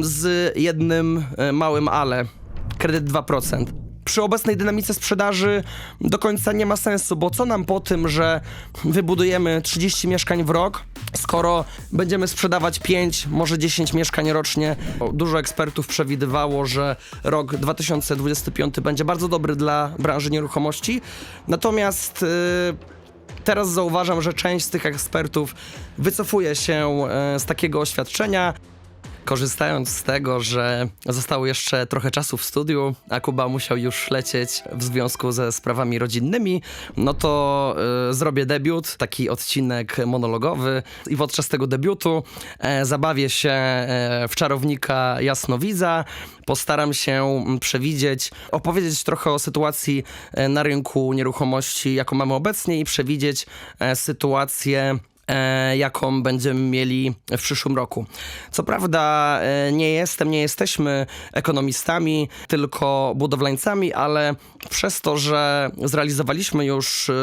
z jednym e, małym ale. Kredyt 2%. Przy obecnej dynamice sprzedaży do końca nie ma sensu, bo co nam po tym, że wybudujemy 30 mieszkań w rok, skoro będziemy sprzedawać 5, może 10 mieszkań rocznie. Dużo ekspertów przewidywało, że rok 2025 będzie bardzo dobry dla branży nieruchomości. Natomiast yy, Teraz zauważam, że część z tych ekspertów wycofuje się e, z takiego oświadczenia. Korzystając z tego, że zostało jeszcze trochę czasu w studiu, a Kuba musiał już lecieć w związku ze sprawami rodzinnymi, no to e, zrobię debiut, taki odcinek monologowy i podczas tego debiutu e, zabawię się e, w czarownika jasnowidza, postaram się mm, przewidzieć, opowiedzieć trochę o sytuacji e, na rynku nieruchomości, jaką mamy obecnie i przewidzieć e, sytuację jaką będziemy mieli w przyszłym roku. Co prawda e, nie jestem, nie jesteśmy ekonomistami, tylko budowlańcami, ale przez to, że zrealizowaliśmy już e,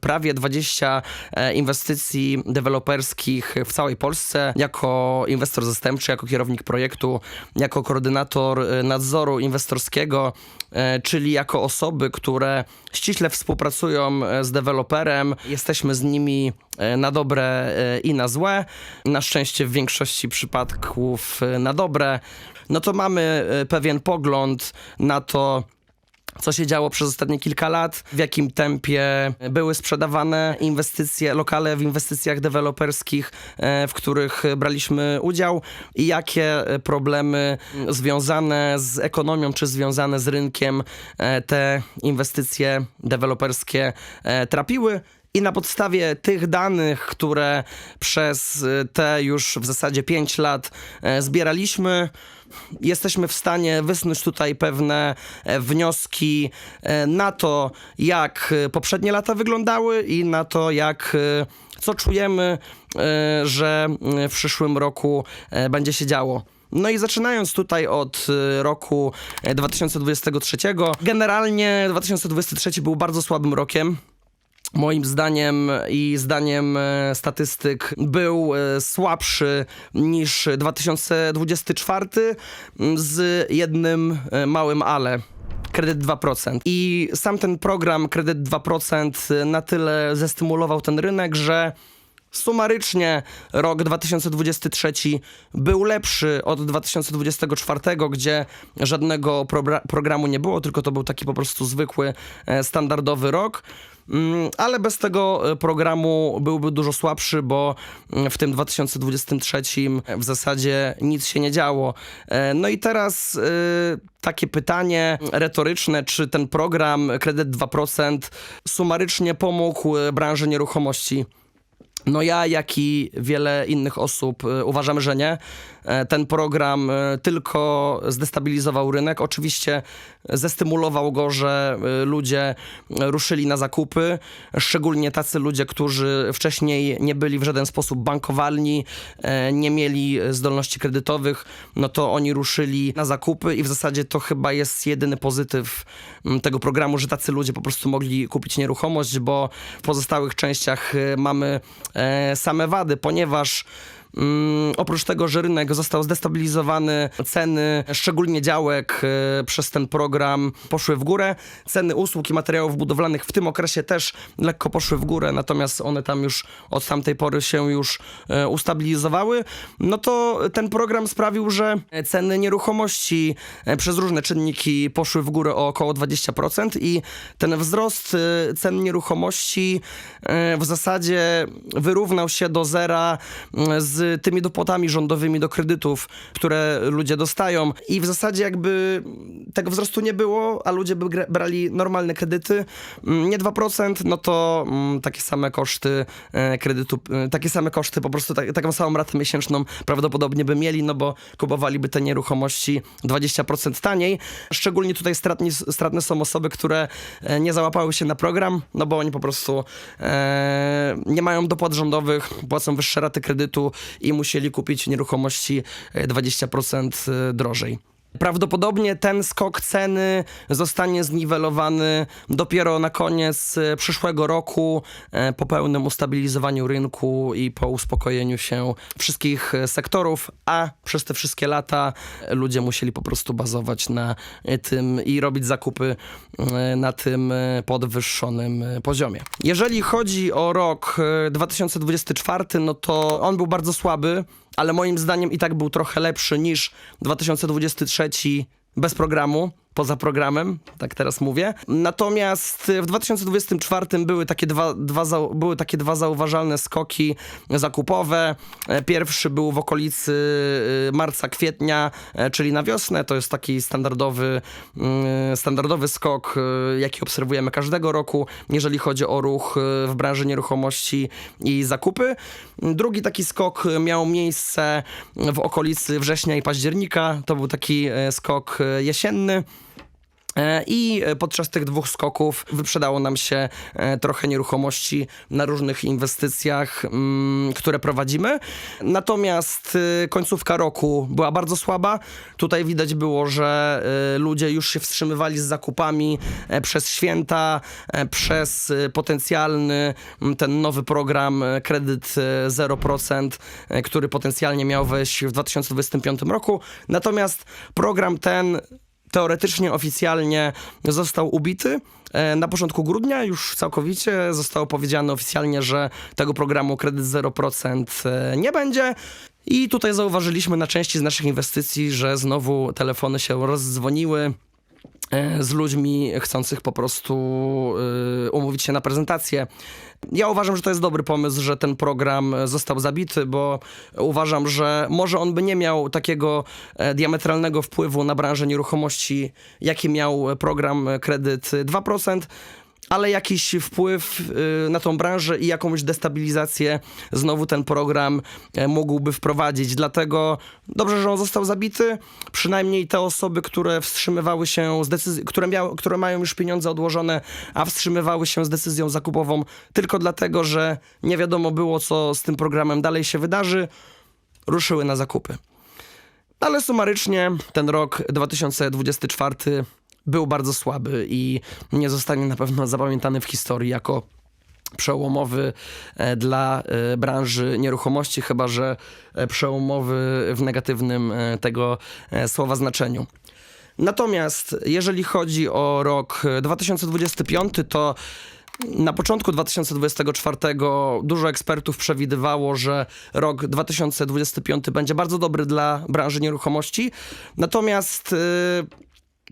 prawie 20 e, inwestycji deweloperskich w całej Polsce, jako inwestor zastępczy, jako kierownik projektu, jako koordynator e, nadzoru inwestorskiego, e, czyli jako osoby, które ściśle współpracują e, z deweloperem, jesteśmy z nimi e, na dobre e, i na złe. Na szczęście w większości przypadków e, na dobre. No to mamy e, pewien pogląd na to, co się działo przez ostatnie kilka lat, w jakim tempie były sprzedawane inwestycje, lokale w inwestycjach deweloperskich, e, w których braliśmy udział i jakie e, problemy związane z ekonomią czy związane z rynkiem e, te inwestycje deweloperskie e, trapiły. I na podstawie tych danych, które przez e, te już w zasadzie 5 lat e, zbieraliśmy, jesteśmy w stanie wysnuć tutaj pewne e, wnioski e, na to, jak poprzednie lata wyglądały i na to, jak co czujemy, że w przyszłym roku będzie się działo. No i zaczynając tutaj od roku e, 2023, generalnie 2023 był bardzo słabym rokiem. Moim zdaniem i zdaniem e, statystyk był e, słabszy niż 2024 m, z jednym e, małym ale. Kredyt 2%. I sam ten program Kredyt 2% na tyle zestymulował ten rynek, że Sumarycznie rok 2023 był lepszy od 2024, gdzie żadnego probra- programu nie było, tylko to był taki po prostu zwykły, standardowy rok. Mm, Ale bez tego e, programu byłby dużo słabszy, bo mm, w tym 2023 w zasadzie nic się nie działo. E, No i teraz e, takie pytanie retoryczne, czy ten program Kredyt 2% sumarycznie pomógł branży nieruchomości? No ja, jak i wiele innych osób e, uważamy, że nie. E, Ten program e, tylko zdestabilizował rynek. Oczywiście zestymulował go, że e, ludzie ruszyli na zakupy, szczególnie tacy ludzie, którzy wcześniej nie byli w żaden sposób bankowalni, e, nie mieli zdolności kredytowych, no to oni ruszyli na zakupy i w zasadzie to chyba jest jedyny pozytyw tego programu, że tacy ludzie po prostu mogli kupić nieruchomość, bo w pozostałych częściach mamy same wady, ponieważ Mm, oprócz tego, że rynek został zdestabilizowany, ceny, szczególnie działek, e, przez ten program poszły w górę. Ceny usług i materiałów budowlanych w tym okresie też lekko poszły w górę, natomiast one tam już od tamtej pory się już e, ustabilizowały. No to ten program sprawił, że ceny nieruchomości e, przez różne czynniki poszły w górę o około 20% i ten wzrost cen nieruchomości w zasadzie wyrównał się do zera z tymi dopłatami rządowymi do kredytów, które ludzie dostają i w zasadzie jakby tego wzrostu nie było, a ludzie by brali normalne kredyty, mm, nie 2%, no to mm, takie same koszty e, kredytu, e, takie same koszty, po prostu tak, taką samą ratę miesięczną prawdopodobnie by mieli, no bo kupowaliby te nieruchomości 20% taniej. Szczególnie tutaj stratni, stratne są osoby, które e, nie załapały się na program, no bo oni po prostu e, nie mają dopłat rządowych, płacą wyższe raty kredytu i musieli kupić nieruchomości e, 20% drożej. Prawdopodobnie ten skok ceny zostanie zniwelowany dopiero na koniec e, przyszłego roku, e, po pełnym ustabilizowaniu rynku i po uspokojeniu się wszystkich e, sektorów, a przez te wszystkie lata ludzie musieli po prostu bazować na tym i robić zakupy na tym podwyższonym poziomie. Jeżeli chodzi o rok e, 2024, no to on był bardzo słaby, ale moim zdaniem i tak był trochę lepszy niż 2023 bez programu, poza programem, tak teraz mówię. Natomiast w 2024 były takie dwa, dwa, były takie dwa zauważalne skoki zakupowe. E, Pierwszy był w okolicy y, marca, kwietnia, e, czyli na wiosnę. To jest taki standardowy, mm, standardowy skok, jaki obserwujemy każdego roku, jeżeli chodzi o ruch w branży nieruchomości i zakupy. Drugi taki skok miał miejsce w okolicy września i października. To był taki e, skok e, jesienny. E, I e, podczas tych dwóch skoków wyprzedało nam się e, trochę nieruchomości na różnych inwestycjach, mm, które prowadzimy. Natomiast końcówka roku była bardzo słaba. Tutaj widać było, że ludzie już się wstrzymywali z zakupami przez święta, przez potencjalny ten nowy program kredyt e, 0%, e, który potencjalnie miał wejść w 2025 roku. Natomiast program ten teoretycznie, oficjalnie został ubity. E, Na początku grudnia już całkowicie zostało powiedziane oficjalnie, że tego programu kredyt 0% e, nie będzie. I tutaj zauważyliśmy na części z naszych inwestycji, że znowu telefony się rozdzwoniły e, z ludźmi chcących po prostu umówić się na prezentację. Ja uważam, że to jest dobry pomysł, że ten program został zabity, bo uważam, że może on by nie miał takiego e, diametralnego wpływu na branżę nieruchomości, jaki miał program e, kredyt 2%. Ale jakiś wpływ y, na tą branżę i jakąś destabilizację znowu ten program e, mógłby wprowadzić. Dlatego dobrze, że on został zabity. Przynajmniej te osoby, które wstrzymywały się z które, które mają już pieniądze odłożone, a wstrzymywały się z decyzją zakupową tylko dlatego, że nie wiadomo było, co z tym programem dalej się wydarzy, ruszyły na zakupy. Ale sumarycznie ten rok 2024 był bardzo słaby i nie zostanie na pewno zapamiętany w historii jako przełomowy e, dla e, branży nieruchomości, chyba że e, przełomowy w negatywnym tego słowa znaczeniu. Natomiast jeżeli chodzi o rok e, 2025, to na początku 2024 dużo ekspertów przewidywało, że rok 2025 będzie bardzo dobry dla branży nieruchomości. Natomiast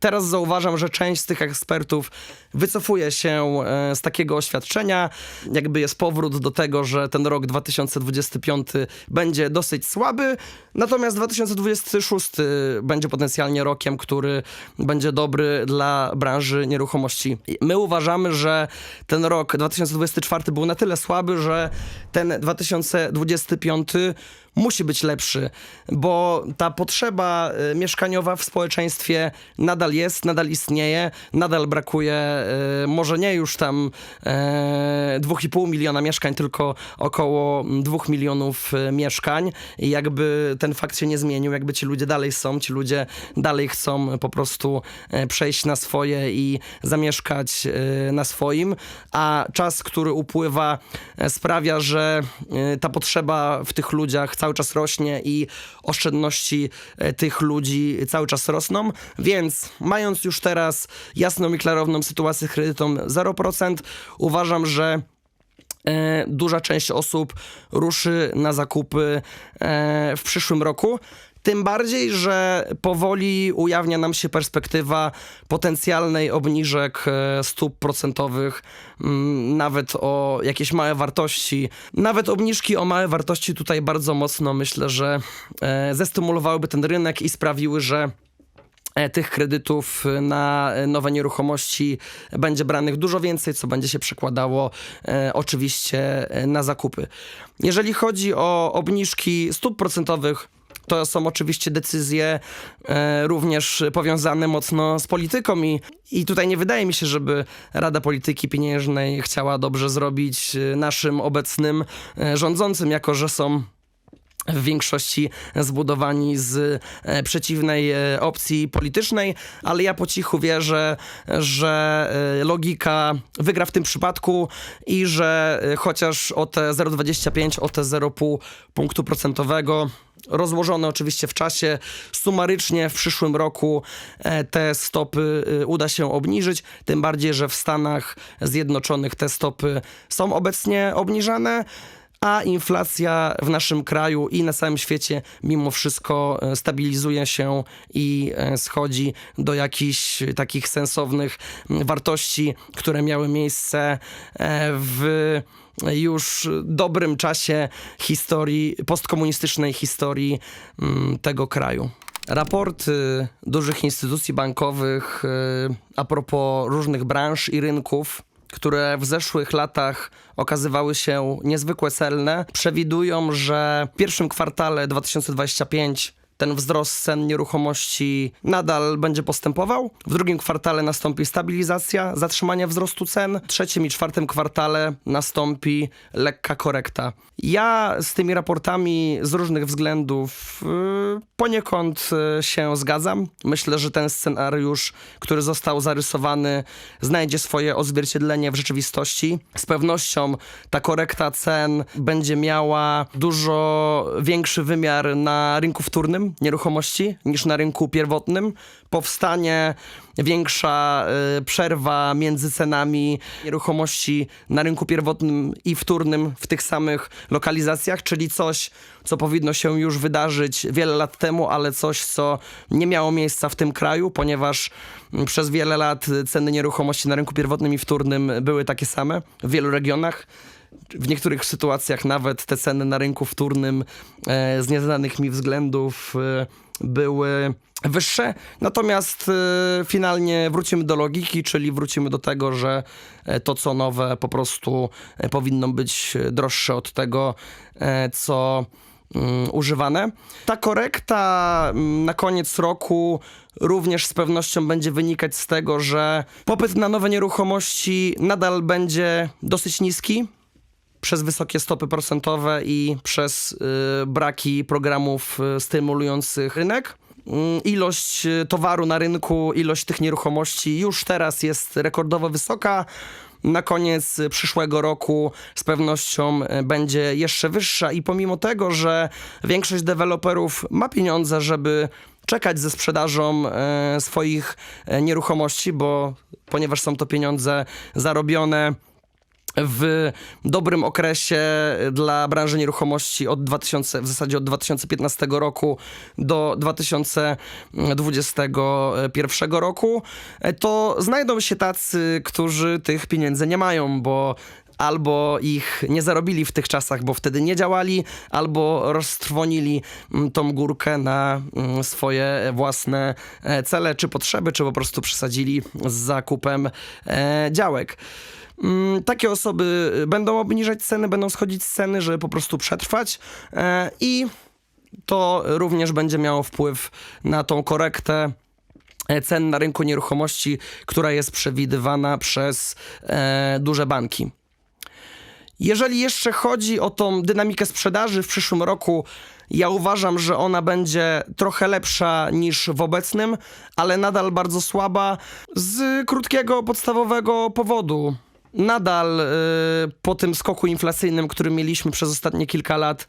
Teraz zauważam, że część z tych ekspertów wycofuje się e, z takiego oświadczenia. Jakby jest powrót do tego, że ten rok 2025 będzie dosyć słaby, natomiast 2026 będzie potencjalnie rokiem, który będzie dobry dla branży nieruchomości. My uważamy, że ten rok 2024 był na tyle słaby, że ten 2025 musi być lepszy, bo ta potrzeba y, mieszkaniowa w społeczeństwie nadal jest, nadal istnieje, nadal brakuje, y, może nie już tam e, 2,5 miliona mieszkań, tylko około 2 milionów y, mieszkań. I jakby ten fakt się nie zmienił, jakby ci ludzie dalej są, ci ludzie dalej chcą po prostu przejść na swoje i zamieszkać na swoim, a czas, który upływa sprawia, że ta potrzeba w tych ludziach cały czas rośnie i oszczędności e, tych ludzi cały czas rosną, więc mając już teraz jasną i klarowną sytuację z kredytą 0%, uważam, że e, duża część osób ruszy na zakupy e, w przyszłym roku. Tym bardziej, że powoli ujawnia nam się perspektywa potencjalnej obniżek e, stóp procentowych, mm, nawet o jakieś małe wartości. Nawet obniżki o małe wartości tutaj bardzo mocno myślę, że e, zestymulowałyby ten rynek i sprawiły, że e, tych kredytów na nowe nieruchomości będzie branych dużo więcej, co będzie się przekładało e, oczywiście na zakupy. Jeżeli chodzi o obniżki stóp procentowych, to są oczywiście decyzje e, również powiązane mocno z polityką i, i tutaj nie wydaje mi się, żeby Rada Polityki Pieniężnej chciała dobrze zrobić e, naszym obecnym e, rządzącym, jako że są w większości zbudowani z e, przeciwnej e, opcji politycznej, ale ja po cichu wierzę, że e, logika wygra w tym przypadku i że chociaż o te 0,25, o te 0,5 punktu procentowego rozłożone oczywiście w czasie, sumarycznie w przyszłym roku te stopy uda się obniżyć, tym bardziej, że w Stanach Zjednoczonych te stopy są obecnie obniżane a inflacja w naszym kraju i na całym świecie mimo wszystko e, stabilizuje się i e, schodzi do jakichś takich sensownych wartości, które miały miejsce e, w już dobrym czasie historii, postkomunistycznej historii tego kraju. Raporty dużych instytucji bankowych e, a propos różnych branż i rynków które w zeszłych latach okazywały się niezwykle celne, przewidują, że w pierwszym kwartale 2025 ten wzrost cen nieruchomości nadal będzie postępował. W drugim kwartale nastąpi stabilizacja, zatrzymanie wzrostu cen. W trzecim i czwartym kwartale nastąpi lekka korekta. Ja z tymi raportami z różnych względów yy, poniekąd yy, się zgadzam. Myślę, że ten scenariusz, który został zarysowany, znajdzie swoje odzwierciedlenie w rzeczywistości. Z pewnością ta korekta cen będzie miała dużo większy wymiar na rynku wtórnym nieruchomości niż na rynku pierwotnym. Powstanie większa y, przerwa między cenami nieruchomości na rynku pierwotnym i wtórnym w tych samych lokalizacjach, czyli coś, co powinno się już wydarzyć wiele lat temu, ale coś, co nie miało miejsca w tym kraju, ponieważ mm, przez wiele lat ceny nieruchomości na rynku pierwotnym i wtórnym były takie same w wielu regionach. W niektórych sytuacjach nawet te ceny na rynku wtórnym e, z nieznanych mi względów e, były wyższe. Natomiast e, finalnie wrócimy do logiki, czyli wrócimy do tego, że e, to co nowe po prostu e, powinno być droższe od tego, e, co mm, używane. Ta korekta mm, na koniec roku również z pewnością będzie wynikać z tego, że popyt na nowe nieruchomości nadal będzie dosyć niski przez wysokie stopy procentowe i przez y, braki programów y, stymulujących rynek. Mm, Ilość y, towaru na rynku, ilość tych nieruchomości już teraz jest rekordowo wysoka. Na koniec przyszłego roku z pewnością będzie jeszcze wyższa i pomimo tego, że większość deweloperów ma pieniądze, żeby czekać ze sprzedażą swoich nieruchomości, bo ponieważ są to pieniądze zarobione w dobrym okresie dla branży nieruchomości od 2000, w zasadzie od 2015 roku do 2021 roku, to znajdą się tacy, którzy tych pieniędzy nie mają, bo albo ich nie zarobili w tych czasach, bo wtedy nie działali, albo roztrwonili mm, tą górkę na mm, swoje własne e, cele czy potrzeby, czy po prostu przesadzili z zakupem e, działek. Mm, Takie osoby będą obniżać ceny, będą schodzić z ceny, żeby po prostu przetrwać e, i to również będzie miało wpływ na tą korektę cen na rynku nieruchomości, która jest przewidywana przez duże banki. Jeżeli jeszcze chodzi o tą dynamikę sprzedaży w przyszłym roku, ja uważam, że ona będzie trochę lepsza niż w obecnym, ale nadal bardzo słaba z krótkiego, podstawowego powodu. Nadal y, po tym skoku inflacyjnym, który mieliśmy przez ostatnie kilka lat,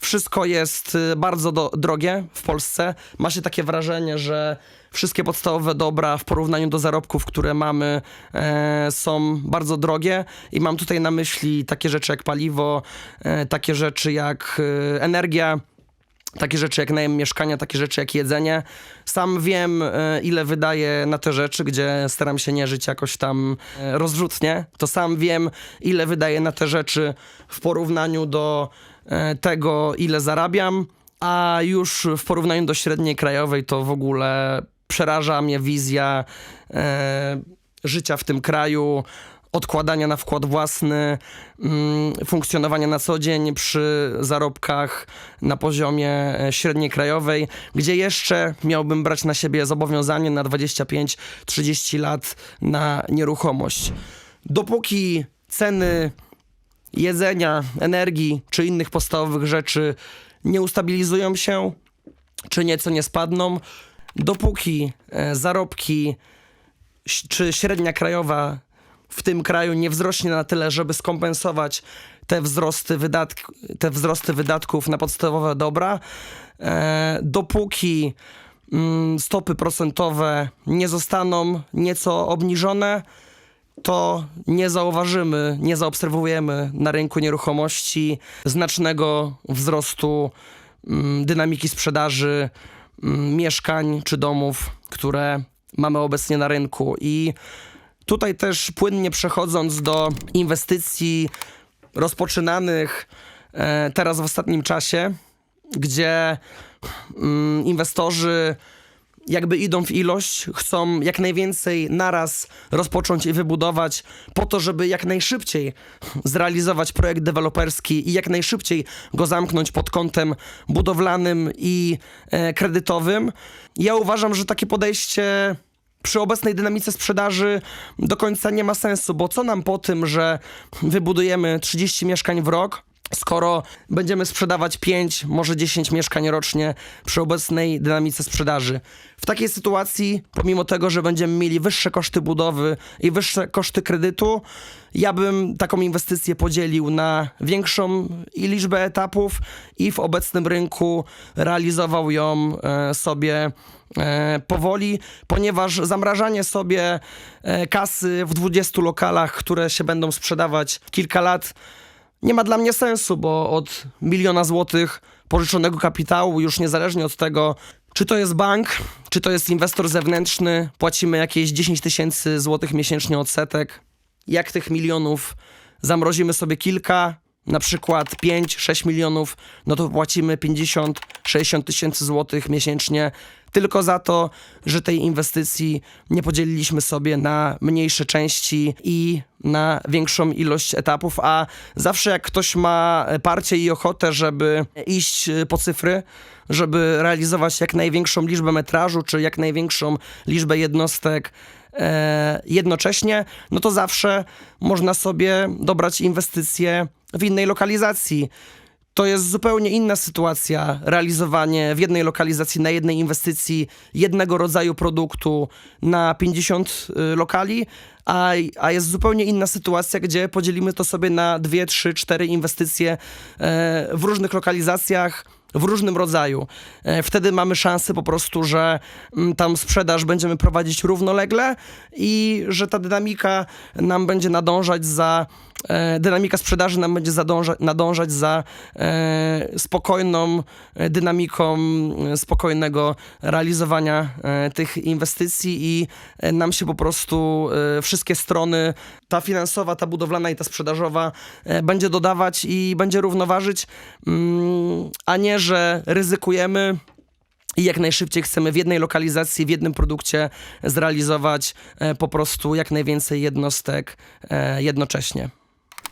wszystko jest y, bardzo do, drogie w Polsce. Ma się takie wrażenie, że wszystkie podstawowe dobra w porównaniu do zarobków, które mamy, e, są bardzo drogie. I mam tutaj na myśli takie rzeczy jak paliwo, e, takie rzeczy jak e, energia. Takie rzeczy jak najem mieszkania, takie rzeczy jak jedzenie. Sam wiem, e, ile wydaję na te rzeczy, gdzie staram się nie żyć jakoś tam e, rozrzutnie. To sam wiem, ile wydaję na te rzeczy w porównaniu do tego, ile zarabiam. A już w porównaniu do średniej krajowej, to w ogóle przeraża mnie wizja e, życia w tym kraju odkładania na wkład własny, mm, funkcjonowania na co dzień przy zarobkach na poziomie e, średniej krajowej, gdzie jeszcze miałbym brać na siebie zobowiązanie na 25-30 lat na nieruchomość. Dopóki ceny jedzenia, energii czy innych podstawowych rzeczy nie ustabilizują się, czy nieco nie spadną, dopóki e, zarobki czy średnia krajowa w tym kraju nie wzrośnie na tyle, żeby skompensować te wzrosty, wydatk- te wzrosty wydatków na podstawowe dobra, e, dopóki mm, stopy procentowe nie zostaną nieco obniżone, to nie zauważymy, nie zaobserwujemy na rynku nieruchomości znacznego wzrostu mm, dynamiki sprzedaży mm, mieszkań czy domów, które mamy obecnie na rynku. I tutaj też płynnie przechodząc do inwestycji rozpoczynanych e, teraz w ostatnim czasie, gdzie mm, inwestorzy jakby idą w ilość, chcą jak najwięcej naraz rozpocząć i wybudować, po to, żeby jak najszybciej zrealizować projekt deweloperski i jak najszybciej go zamknąć pod kątem budowlanym i e, kredytowym. Ja uważam, że takie podejście przy obecnej dynamice sprzedaży do końca nie ma sensu, bo co nam po tym, że wybudujemy 30 mieszkań w rok, skoro będziemy sprzedawać 5, może 10 mieszkań rocznie przy obecnej dynamice sprzedaży. W takiej sytuacji, pomimo tego, że będziemy mieli wyższe koszty budowy i wyższe koszty kredytu, ja bym taką inwestycję podzielił na większą i liczbę etapów i w obecnym rynku realizował ją e, sobie e, powoli, ponieważ zamrażanie sobie e, kasy w 20 lokalach, które się będą sprzedawać kilka lat, nie ma dla mnie sensu, bo od miliona złotych pożyczonego kapitału, już niezależnie od tego, czy to jest bank, czy to jest inwestor zewnętrzny, płacimy jakieś 10 tysięcy złotych miesięcznie odsetek. Jak tych milionów zamrozimy sobie kilka, na przykład 5-6 milionów, no to płacimy 50-60 tysięcy złotych miesięcznie tylko za to, że tej inwestycji nie podzieliliśmy sobie na mniejsze części i na większą ilość etapów, a zawsze jak ktoś ma parcie i ochotę, żeby iść y, po cyfry, żeby realizować jak największą liczbę metrażu, czy jak największą liczbę jednostek e, jednocześnie, no to zawsze można sobie dobrać inwestycje w innej lokalizacji. To jest zupełnie inna sytuacja, realizowanie w jednej lokalizacji, na jednej inwestycji jednego rodzaju produktu na 50 y, lokali, a, a jest zupełnie inna sytuacja, gdzie podzielimy to sobie na 2, 3, 4 inwestycje e, w różnych lokalizacjach, w różnym rodzaju. E, Wtedy mamy szansę po prostu, że mm, tam sprzedaż będziemy prowadzić równolegle i że ta dynamika nam będzie nadążać za, e, dynamika sprzedaży nam będzie zadąża, nadążać za e, spokojną dynamiką e, spokojnego realizowania tych inwestycji i nam się po prostu wszystkie strony, ta finansowa, ta budowlana i ta sprzedażowa e, będzie dodawać i będzie równoważyć, mm, a nie, że ryzykujemy i jak najszybciej chcemy w jednej lokalizacji, w jednym produkcie zrealizować e, po prostu jak najwięcej jednostek e, jednocześnie.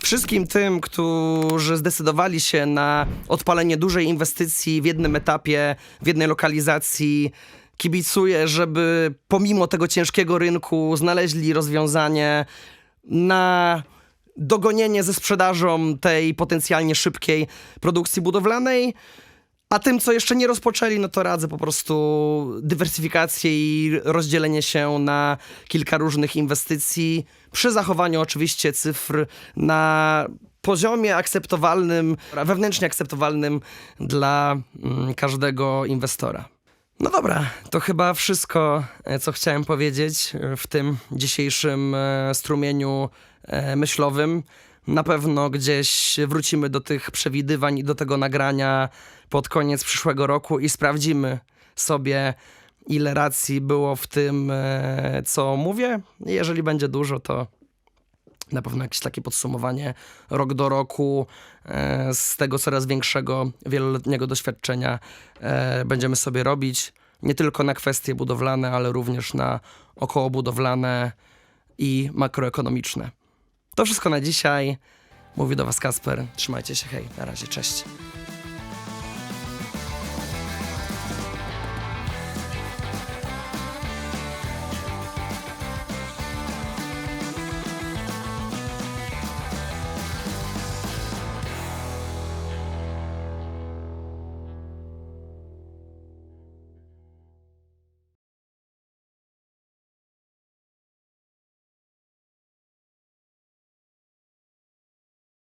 Wszystkim tym, którzy zdecydowali się na odpalenie dużej inwestycji w jednym etapie, w jednej lokalizacji, kibicuję, żeby pomimo tego ciężkiego rynku znaleźli rozwiązanie na dogonienie ze sprzedażą tej potencjalnie szybkiej produkcji budowlanej. A tym, co jeszcze nie rozpoczęli, no to radzę po prostu dywersyfikację i rozdzielenie się na kilka różnych inwestycji, przy zachowaniu oczywiście cyfr na poziomie akceptowalnym, wewnętrznie akceptowalnym dla mm, każdego inwestora. No dobra, to chyba wszystko, e, co chciałem powiedzieć e, w tym dzisiejszym e, strumieniu myślowym. Na pewno gdzieś wrócimy do tych przewidywań i do tego nagrania pod koniec przyszłego roku i sprawdzimy sobie, ile racji było w tym, co mówię. Jeżeli będzie dużo, to na pewno jakieś takie podsumowanie rok do roku z tego coraz większego wieloletniego doświadczenia e, będziemy sobie robić. Nie tylko na kwestie budowlane, ale również na okołobudowlane i makroekonomiczne. To wszystko na dzisiaj. Mówi do Was Kasper. Trzymajcie się, hej, na razie, cześć.